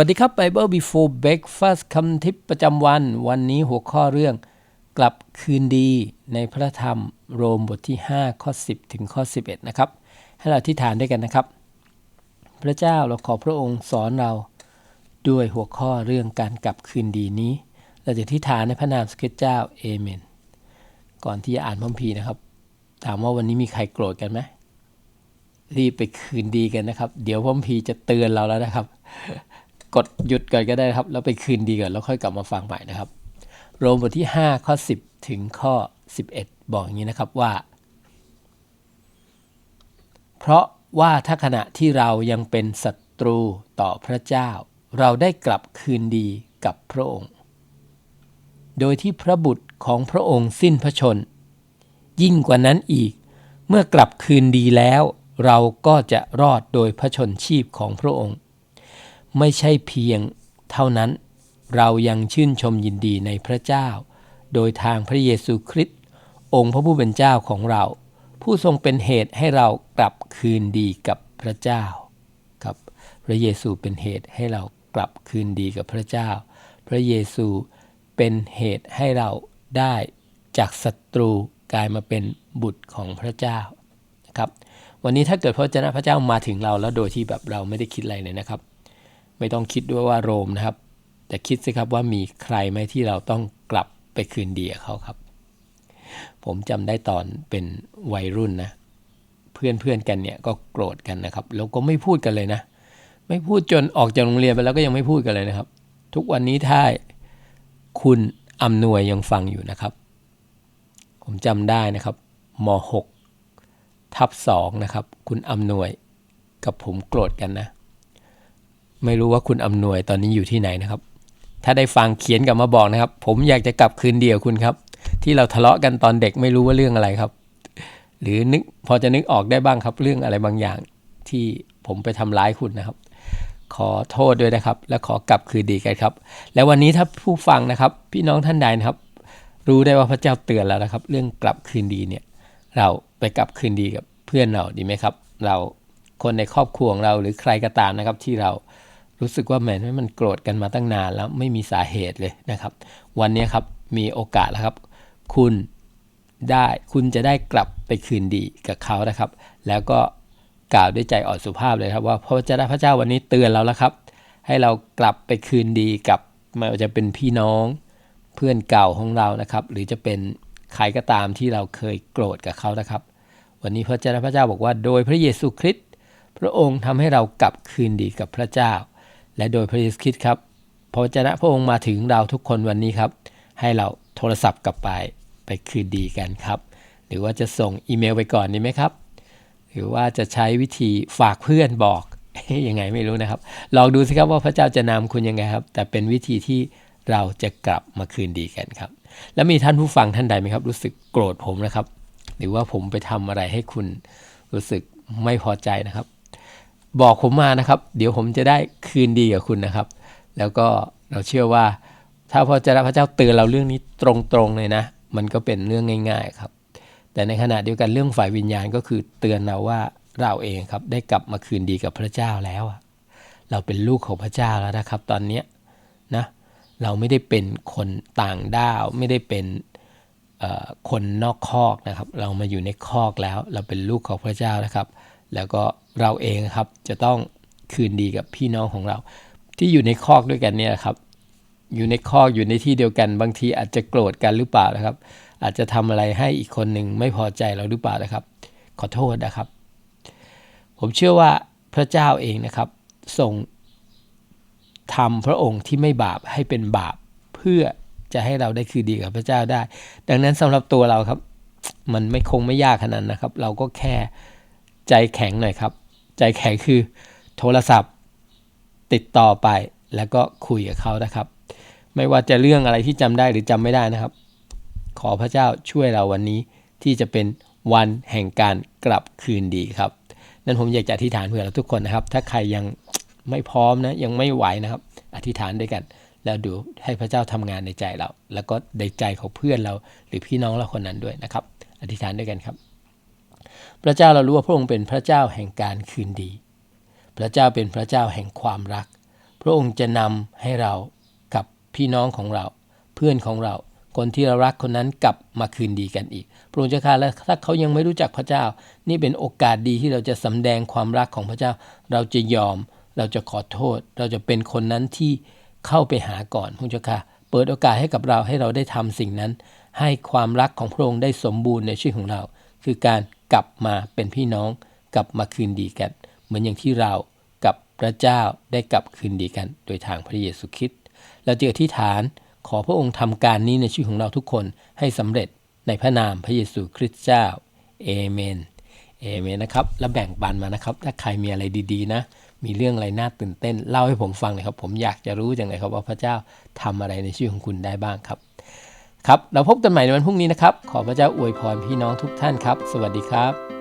สวัสดีครับ Bible Before Breakfast คำทิปประจำวัน วันนี้หัวข้อเรื่องกลับคืนดีในพระธรรมโรมบทที่ 5 ข้อ 10 ถึงข้อ 11 นะครับ ให้เราที่ฐานด้วยกันนะครับ พระเจ้าเราขอพระองค์สอนเราด้วยหัวข้อเรื่องการกลับคืนดีนี้ เราจะที่ฐานในพระนามสกิดเจ้าเอเมน ก่อนที่จะอ่านพระคัมภีร์นะครับ ถามว่าวันนี้มีใครโกรธกันไหมรีบไปคืนดีกันนะครับ เดี๋ยวพระคัมภีร์จะเตือนเราแล้วนะครับ กดหยุดก่อนก็ได้ครับ แล้วไปคืนดีก่อนแล้วค่อยกลับมาฟังใหม่นะครับ โรมบทที่ 5 ข้อ 10 ถึงข้อ 11 บอกอย่างนี้นะครับว่า เพราะว่าถ้าขณะที่เรายังเป็นศัตรูต่อพระเจ้า เราได้กลับคืนดีกับพระองค์ โดยที่พระบุตรของพระองค์สิ้นพระชน ยิ่งกว่านั้นอีก เมื่อกลับคืนดีแล้ว เราก็จะรอดโดยพระชนชีพของพระองค์ ไม่ใช่เพียงเท่านั้น เรายังชื่นชมยินดีในพระเจ้า โดยทางพระเยซูคริสต์องค์พระผู้เป็นเจ้าของเรา ผู้ทรงเป็นเหตุให้เรากลับคืนดีกับพระเจ้าครับพระเยซูเป็นเหตุให้เรากลับคืนดีกับพระเจ้า พระเยซูเป็นเหตุให้เราได้จากศัตรูกลายมาเป็นบุตรของพระเจ้านะครับวันนี้ถ้าเกิดพระเจ้าพระเจ้ามาถึงเราแล้วโดยที่แบบเราไม่ได้คิดอะไรเลยนะครับ ไม่ต้องคิดด้วยว่าโรมนะครับ แต่คิดสิครับว่ามีใครไหมที่เราต้องกลับไปคืนดีกับเขาครับ ผมจำได้ตอนเป็นวัยรุ่นนะ เพื่อนเพื่อนกันเนี่ยก็โกรธกันนะครับ แล้วก็ไม่พูดกันเลยนะ ไม่พูดจนออกจากโรงเรียนไปแล้วก็ยังไม่พูดกันเลยนะครับ ทุกวันนี้ถ้าคุณอำนวยยังฟังอยู่นะครับ ผมจำได้นะครับม .6 ทับ2นะครับ คุณอำนวยกับผมโกรธกันนะ ไม่รู้ว่าคุณอำนวยตอนนี้อยู่ที่ไหนนะครับ ถ้าได้ฟังเขียนกลับมาบอกนะครับ ผมอยากจะกลับคืนเดียวคุณครับ ที่เราทะเลาะกันตอนเด็กไม่รู้ว่าเรื่องอะไรครับ หรือนึกพอจะนึกออกได้บ้างครับ เรื่องอะไรบางอย่าง ที่ผมไปทำร้ายคุณนะครับ ขอโทษด้วยนะครับ และขอกลับคืนดีกันครับ และวันนี้ถ้าผู้ฟังนะครับ พี่น้องท่านใดนะครับ รู้ได้ว่าพระเจ้าเตือนแล้วนะครับ เรื่องกลับคืนดีเนี่ย เราไปกลับคืนดีกับเพื่อนเราดีไหมครับ เราคนในครอบครัวของเราหรือใครก็ตามนะครับ ที่เรา รู้สึกว่าแหมมันโกรธกันมาตั้งนานแล้วไม่มีสาเหตุเลยนะครับ วันนี้ครับมีโอกาสแล้วครับ คุณได้คุณจะได้กลับไปคืนดีกับเขานะครับ แล้วก็กล่าวด้วยใจอ่อนสุภาพเลยครับว่าพระเจ้าพระเจ้าวันนี้เตือนเราแล้วครับ ให้เรากลับไปคืนดีกับไม่ว่าจะเป็นพี่น้องเพื่อนเก่าของเรานะครับ หรือจะเป็นใครก็ตามที่เราเคยโกรธกับเขานะครับ วันนี้พระเจ้าพระเจ้าบอกว่า โดยพระเยซูคริสต์พระองค์ทำให้เรากลับคืนดีกับพระเจ้า และโดยพระเยซูคริสต์ครับพระเจ้าพระองค์มาถึงเราทุกคนวันนี้ครับ ให้เราโทรศัพท์กลับไปไปคืนดีกันครับ หรือว่าจะส่งอีเมลไปก่อนดีไหมครับ หรือว่าจะใช้วิธีฝากเพื่อนบอกยังไงไม่รู้นะครับ ลองดูสิครับว่าพระเจ้าจะนำคุณยังไงครับ แต่เป็นวิธีที่เราจะกลับมาคืนดีกันครับ แล้วมีท่านผู้ฟังท่านใดไหมครับ รู้สึกโกรธผมนะครับ หรือว่าผมไปทำอะไรให้คุณรู้สึกไม่พอใจนะครับ บอกผมมานะครับ เดี๋ยวผมจะได้คืนดีกับคุณนะครับ แล้วก็เราเชื่อว่า ถ้าพระเจ้าพระเจ้าเตือนเราเรื่องนี้ตรงๆเลยนะ มันก็เป็นเรื่องง่าย ๆครับ แต่ในขณะเดียวกันเรื่องฝ่ายวิญญาณก็คือเตือนเราว่าเราเองครับได้กลับมาคืนดีกับพระเจ้าแล้วเราเป็นลูกของพระเจ้าแล้วนะครับ ตอนนี้นะเราไม่ได้เป็นคนต่างด้าว ไม่ได้เป็นคนนอกคอกนะครับ เรามาอยู่ในคอกแล้ว เราเป็นลูกของพระเจ้านะครับ แล้วก็ เราเองครับ จะต้องคืนดีกับพี่น้องของเรา ที่อยู่ในคอกด้วยกันเนี่ยครับ อยู่ในคอกอยู่ในที่เดียวกัน บางทีอาจจะโกรธกันหรือเปล่านะครับ อาจจะทำอะไรให้อีกคนหนึ่งไม่พอใจเราหรือเปล่านะครับ ขอโทษนะครับ ผมเชื่อว่าพระเจ้าเองนะครับทรงทำพระองค์ที่ไม่บาปให้เป็นบาปเพื่อจะให้เราได้คืนดีกับพระเจ้าได้ ดังนั้นสำหรับตัวเราครับ มันไม่คงไม่ยากขนาดนนะครับ เราก็แค่ใจแข็งหน่อยครับ ใจแข็งคือโทรศัพท์ติดต่อไปแล้วก็คุยกับเขานะครับ ไม่ว่าจะเรื่องอะไรที่จำได้หรือจำไม่ได้นะครับ ขอพระเจ้าช่วยเราวันนี้ที่จะเป็นวันแห่งการกลับคืนดีครับ นั้นผมอยากจะอธิษฐานเผื่อเราทุกคนนะครับ ถ้าใครยังไม่พร้อมนะยังไม่ไหวนะครับ อธิษฐานด้วยกัน แล้วดูให้พระเจ้าทำงานในใจเรา แล้วก็ในใจของเพื่อนเรา หรือพี่น้องเราคนนั้นด้วยนะครับ อธิษฐานด้วยกันครับ พระเจ้าเรารู้ว่าพระองค์เป็นพระเจ้าแห่งการคืนดี พระเจ้าเป็นพระเจ้าแห่งความรัก พระองค์จะนำให้เรากับพี่น้องของเรา เพื่อนของเรา คนที่เรารักคนนั้นกลับมาคืนดีกันอีก พระองค์เจ้าข้าและถ้าเขายังไม่รู้จักพระเจ้า นี่เป็นโอกาสดีที่เราจะสำแดงความรักของพระเจ้า เราจะยอม เราจะขอโทษ เราจะเป็นคนนั้นที่เข้าไปหาก่อนพระองค์เจ้าข้าเปิดโอกาสให้กับเราให้เราได้ทำสิ่งนั้น ให้ความรักของพระองค์ได้สมบูรณ์ในชีวิตของเรา คือการกลับมาเป็นพี่น้องกลับมาคืนดีกัน เหมือนอย่างที่เรากับพระเจ้าได้กลับคืนดีกัน โดยทางพระเยซูคริสต์เราจะอธิษฐานขอพระองค์ทำการนี้ในชีวิตของเราทุกคนให้สำเร็จในพระนามพระเยซูคริสต์เจ้าเอเมนเอเมนนะครับแล้วแบ่งปันมานะครับ ถ้าใครมีอะไรดีๆนะ มีเรื่องอะไรน่าตื่นเต้น เล่าให้ผมฟังหน่อยครับ ผมอยากจะรู้จังเลยครับว่าพระเจ้าทำอะไรในชีวิตของคุณได้บ้างครับ ครับเราพบกันใหม่ในวันพรุ่งนี้นะครับ ขอพระเจ้าอวยพรพี่น้องทุกท่านครับ สวัสดีครับ